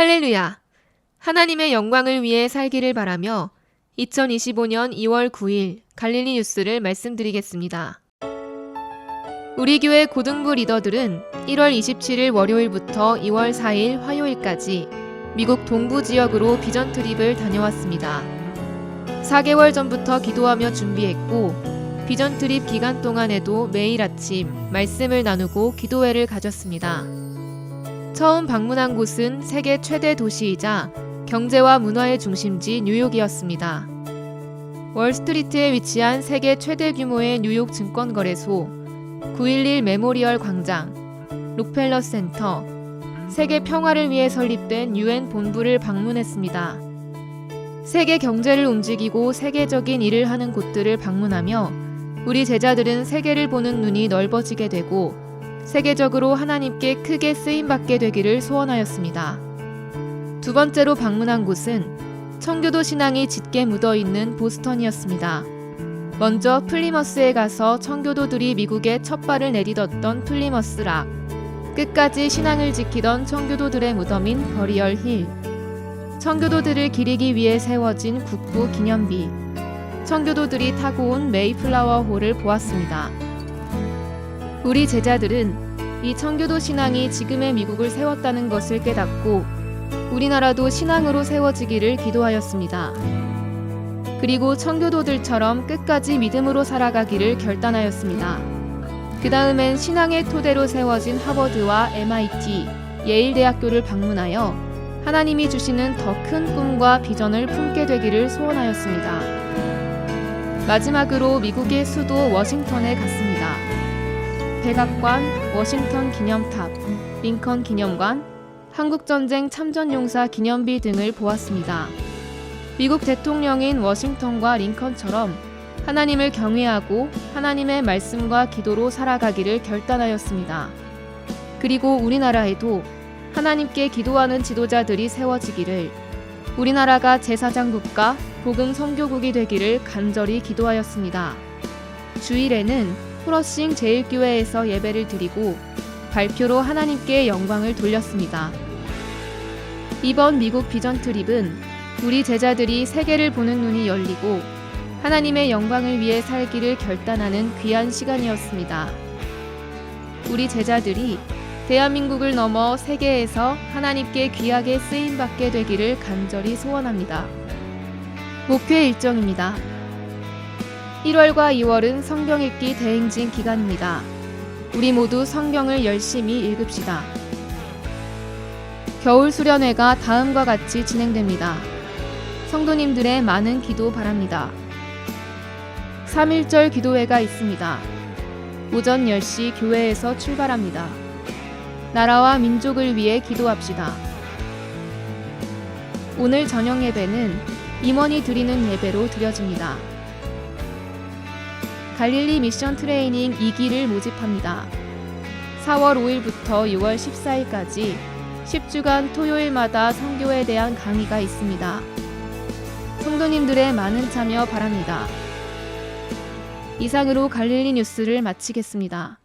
할렐루야! 하나님의 영광을 위해 살기를 바라며 2025년 2월 9일 갈릴리 뉴스를 말씀드리겠습니다. 우리 교회 고등부 리더들은 1월 27일 월요일부터 2월 4일 화요일까지 미국 동부 지역으로 비전 트립을 다녀왔습니다. 4개월 전부터 기도하며 준비했고 비전 트립 기간 동안에도 매일 아침 말씀을 나누고 기도회를 가졌습니다. 처음 방문한 곳은 세계 최대 도시이자 경제와 문화의 중심지 뉴욕이었습니다. 월스트리트에 위치한 세계 최대 규모의 뉴욕 증권거래소, 911 메모리얼 광장, 록펠러 센터, 세계 평화를 위해 설립된 유엔 본부를 방문했습니다. 세계 경제를 움직이고 세계적인 일을 하는 곳들을 방문하며 우리 제자들은 세계를 보는 눈이 넓어지게 되고 세계적으로 하나님께 크게 쓰임 받게 되기를 소원하였습니다. 두 번째로 방문한 곳은 청교도 신앙이 짙게 묻어 있는 보스턴이었습니다. 먼저 플리머스에 가서 청교도들이 미국에 첫 발을 내딛었던 플리머스 락, 끝까지 신앙을 지키던 청교도들의 무덤인 버리얼 힐, 청교도들을 기리기 위해 세워진 국부 기념비, 청교도들이 타고 온 메이플라워 홀을 보았습니다. 우리 제자들은 이 청교도 신앙이 지금의 미국을 세웠다는 것을 깨닫고 우리나라도 신앙으로 세워지기를 기도하였습니다. 그리고 청교도들처럼 끝까지 믿음으로 살아가기를 결단하였습니다. 그 다음엔 신앙의 토대로 세워진 하버드와 MIT, 예일대학교를 방문하여 하나님이 주시는 더 큰 꿈과 비전을 품게 되기를 소원하였습니다. 마지막으로 미국의 수도 워싱턴에 갔습니다. 백악관, 워싱턴 기념탑, 링컨 기념관, 한국전쟁 참전용사 기념비 등을 보았습니다. 미국 대통령인 워싱턴과 링컨처럼 하나님을 경외하고 하나님의 말씀과 기도로 살아가기를 결단하였습니다. 그리고 우리나라에도 하나님께 기도하는 지도자들이 세워지기를 우리나라가 제사장 국가, 복음 선교국이 되기를 간절히 기도하였습니다. 주일에는 프러싱 제일교회에서 예배를 드리고 발표로 하나님께 영광을 돌렸습니다. 이번 미국 비전 트립은 우리 제자들이 세계를 보는 눈이 열리고 하나님의 영광을 위해 살기를 결단하는 귀한 시간이었습니다. 우리 제자들이 대한민국을 넘어 세계에서 하나님께 귀하게 쓰임 받게 되기를 간절히 소원합니다. 목표 일정입니다. 1월과 2월은 성경 읽기 대행진 기간입니다. 우리 모두 성경을 열심히 읽읍시다. 겨울 수련회가 다음과 같이 진행됩니다. 성도님들의 많은 기도 바랍니다. 3.1절 기도회가 있습니다. 오전 10시 교회에서 출발합니다. 나라와 민족을 위해 기도합시다. 오늘 저녁 예배는 임원이 드리는 예배로 드려집니다. 갈릴리 미션 트레이닝 2기를 모집합니다. 4월 5일부터 6월 14일까지 10주간 토요일마다 성교에 대한 강의가 있습니다. 성도님들의 많은 참여 바랍니다. 이상으로 갈릴리 뉴스를 마치겠습니다.